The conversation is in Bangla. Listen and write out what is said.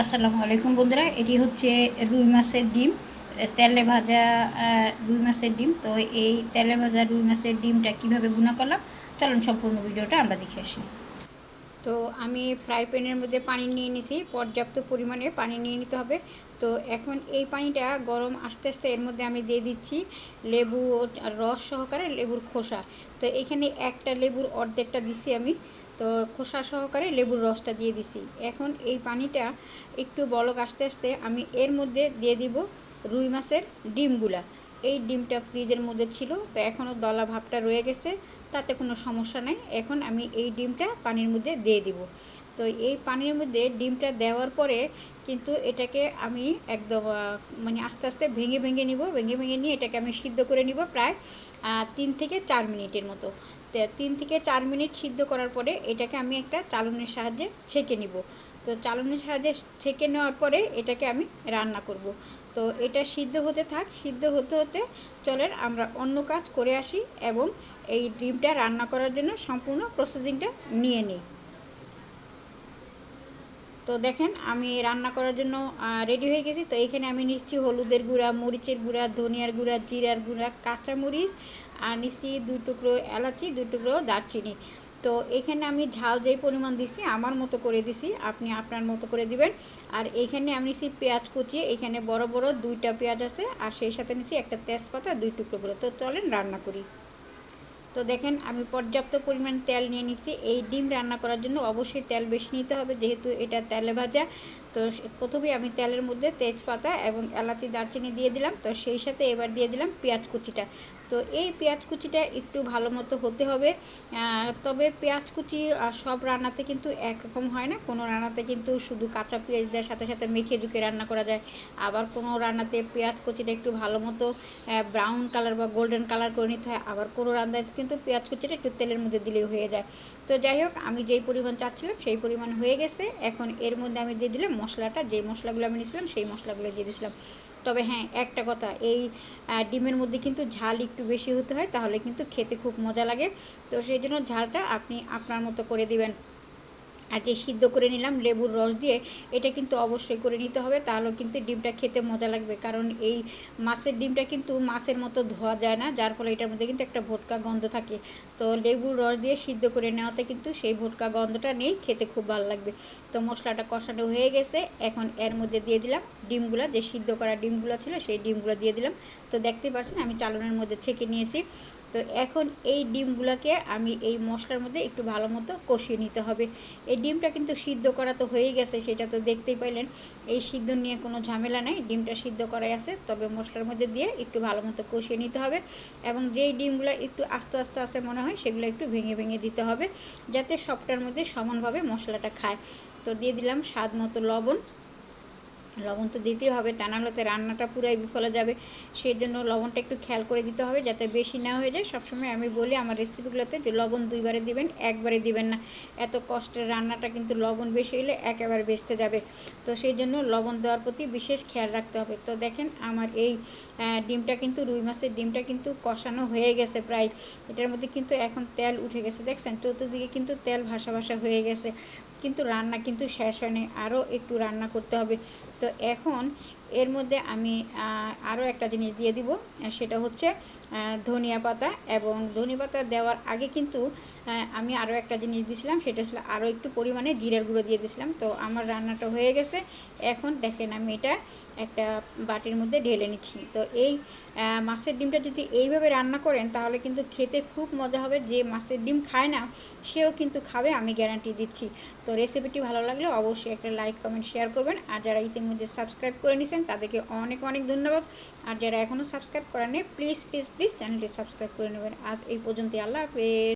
আসসালামু আলাইকুম বন্ধুরা, এটি হচ্ছে রুই মাছের ডিম তেলে ভাজা রুই মাছের ডিম। তো এই তেলে ভাজা রুই মাছের ডিমটা কীভাবে গুণা করলাম, চলুন সম্পূর্ণ ভিডিওটা আমরা দেখে আসি। তো আমি ফ্রাই প্যানের মধ্যে পানি নিয়ে নিছি, পর্যাপ্ত পরিমাণে পানি নিয়ে নিতে হবে। তো এখন এই পানিটা গরম আস্তে আস্তে এর মধ্যে আমি দিয়ে দিচ্ছি লেবু রস সহকারে লেবুর খোসা। তো এখানে একটা লেবুর অর্ধেকটা দিচ্ছি আমি। তো খোসা সহকারে লেবুর রসটা দিয়ে দিছি। এখন এই পানিটা একটু বলক আস্তে আস্তে আমি এর মধ্যে দিয়ে দিব রুই মাছের ডিমগুলা। এই ডিমটা ফ্রিজের মধ্যে ছিল, তো এখনও দলা ভাবটা রয়ে গেছে, তাতে কোনো সমস্যা নাই। এখন আমি এই ডিমটা পানির মধ্যে দিয়ে দিব। তো এই পানির মধ্যে ডিমটা দেওয়ার পরে কিন্তু এটাকে আমি একদম মানে আস্তে আস্তে ভেঙে ভেঙে নিব, ভেঙে ভেঙে নিয়ে এটাকে আমি সিদ্ধ করে নিব প্রায় তিন থেকে চার মিনিটের মতো। তিন থেকে চার মিনিট সিদ্ধ করার পরে এটাকে আমি একটা চালনের সাহায্যে ছেঁকে নিব। তো চালনের সাহায্যে ছেঁকে নেওয়ার পরে এটাকে আমি রান্না করব। তো এটা সিদ্ধ হতে থাক, সিদ্ধ হতে হতে চলেন আমরা অন্য কাজ করে আসি এবং এই ডিমটা রান্না করার জন্য সম্পূর্ণ প্রসেসিংটা নিয়ে নিই। তো দেখেন, আমি রান্না করার জন্য রেডি হয়ে গেছি। তো এখানে আমি নিচ্ছি হলুদের গুঁড়া, মরিচের গুঁড়া, ধনিয়ার গুঁড়া, জিরার গুঁড়া, কাঁচামরিচ, আর নিচ্ছি দুই টুকরো এলাচি, দুই টুকরো দারচিনি। তো এখানে আমি ঝাল যেই পরিমাণ দিছি, আমার মতো করে দিছি, আপনি আপনার মতো করে দিবেন। আর এখানে আমি নিছি পেঁয়াজ কুচিয়ে এখানে বড় বড় দুইটা পেঁয়াজ আছে, আর সেই সাথে নিছি একটা তেজপাতা, দুই টুকরো করে। তো চলেন রান্না করি। তো দেখেন, আমি পর্যাপ্ত পরিমাণ তেল নিয়ে নিচ্ছি। এই ডিম রান্না করার জন্য অবশ্যই তেল বেশি নিতে হবে, যেহেতু এটা তেলে ভাজা। তো প্রথমে আমি তেলের মধ্যে তেজপাতা এবং এলাচি, দারচিনি দিয়ে দিলাম। তো সেই সাথে এবার দিয়ে দিলাম পেঁয়াজ কুচিটা। তো এই পেঁয়াজ কুচিটা একটু ভালো মতো হতে হবে। তবে পেঁয়াজ কুচি সব রান্নাতে কিন্তু একরকম হয় না। কোনো রান্নাতে কিন্তু শুধু কাঁচা পেঁয়াজ দেওয়ার সাথে সাথে মেখে ঝুঁকে রান্না করা যায়। আবার কোনো রান্নাতে পেঁয়াজ কুচিটা একটু ভালো মতো ব্রাউন কালার বা গোল্ডেন কালার করে নিতে হয়। আবার কোনো রান্নাতে কিন্তু পেঁয়াজ কুচিটা একটু তেলের মধ্যে দিলেই হয়ে যায়। তো যাই হোক, আমি যেই পরিমাণ চাচ্ছিলাম সেই পরিমাণ হয়ে গেছে। এখন এর মধ্যে আমি দিয়ে দিলাম মশলাটা, যে মশলাগুলো আমি নিয়েছিলাম, সেই মশলাগুলো দিয়ে দিয়েছিলাম। তবে হ্যাঁ একটা কথা, এই ডিমের মধ্যে কিন্তু ঝাল একটু বেশি হতে হয়, তাহলে কিন্তু খেতে খুব মজা লাগে। তো সেই জন্য ঝালটা আপনি আপনার মতো করে দিবেন। আর যে সিদ্ধ করে নিলাম, লেবুর রস দিয়ে। এটা কিন্তু অবশ্যই করে নিতে হবে, তাহলেও কিন্তু ডিমটা খেতে মজা লাগবে। কারণ এই মাছের ডিমটা কিন্তু মাছের মতো ধোয়া যায় না, যার ফলে এটার মধ্যে কিন্তু একটা ভোটকা গন্ধ থাকে। তো লেবুর রস দিয়ে সিদ্ধ করে নেওয়াতে কিন্তু সেই ভোটকা গন্ধটা নেই খেতে খুব ভালো লাগবে। তো মশলাটা কষানো হয়ে গেছে, এখন এর মধ্যে দিয়ে দিলাম ডিমগুলো, যে সিদ্ধ করা ডিমগুলো ছিল সেই ডিমগুলো দিয়ে দিলাম। তো দেখতেই পাচ্ছেন আমি চালনের মধ্যে ছেঁকে নিয়েছি। তো এখন এই ডিমগুলোকে আমি এই মশলার মধ্যে একটু ভালো মতো কষিয়ে নিতে হবে। এই ডিমটা কিন্তু সিদ্ধ করা তো হয়েই গেছে, সেটা তো দেখতেই পাইলেন। এই সিদ্ধ নিয়ে কোনো ঝামেলা নেই, ডিমটা সিদ্ধ করাই আছে, তবে মশলার মধ্যে দিয়ে একটু ভালো মতো কষিয়ে নিতে হবে এবং যেই ডিমগুলো একটু আস্তে আস্তে আছে মনে হয় সেগুলো একটু ভেঙে ভেঙে দিতে হবে, যাতে সবটার মধ্যে সমানভাবে মশলাটা খায়। তো দিয়ে দিলাম স্বাদ মতো লবণ। লবণ তো দিতেই হবে, তা নাহলে তো রান্নাটা পুরাই বিফলে যাবে। সেই জন্য লবণটা একটু খেয়াল করে দিতে হবে, যাতে বেশি না হয়ে যায়। সবসময় আমি বলি আমার রেসিপিগুলোতে যে লবণ দুইবারে দিবেন, একবারে দিবেন না। এত কষ্টের রান্নাটা কিন্তু লবণ বেশি হলে একেবারে বেচতে যাবে। তো সেই জন্য লবণ দেওয়ার প্রতি বিশেষ খেয়াল রাখতে হবে। তো দেখেন আমার এই ডিমটা কিন্তু, রুই মাছের ডিমটা কিন্তু কষানো হয়ে গেছে প্রায়। এটার মধ্যে কিন্তু এখন তেল উঠে গেছে, দেখছেন? চতুর্দিকে কিন্তু তেল ভাসা ভাসা হয়ে গেছে। কিন্তু রান্না কিন্তু শেষ হয়নি আরও একটু রান্না করতে হবে। তো এখন এর মধ্যে আমি আরও একটা জিনিস দিয়ে দিব সেটা হচ্ছে ধনিয়া পাতা এবং ধনিয়া পাতা দেওয়ার আগে কিন্তু আমি আরও একটা জিনিস দিয়েছিলাম সেটা ছিল আরও একটু পরিমাণে জিরার গুঁড়ো দিয়ে দিয়েছিলাম তো আমার রান্নাটা হয়ে গেছে। এখন দেখেন আমি এটা একটা বাটির মধ্যে ঢেলে নিচ্ছি। তো এই মাছের ডিমটা যদি এইভাবে রান্না করেন, তাহলে কিন্তু খেতে খুব মজা হবে। যে মাছের ডিম খায় না, সেও কিন্তু খাবে, আমি গ্যারান্টি দিচ্ছি। তো রেসিপিটি ভালো লাগলে অবশ্যই একটা লাইক কমেন্ট শেয়ার করবেন। আর যারা ইতিমধ্যে সাবস্ক্রাইব করে নিয়েছেন তাদেরকে অনেক অনেক ধন্যবাদ। আর যারা এখনও সাবস্ক্রাইব করেন প্লিজ প্লিজ প্লিজ চ্যানেলটি সাবস্ক্রাইব করে নেবেন। আজ এই পর্যন্ত আল্লাহ হাফেজ।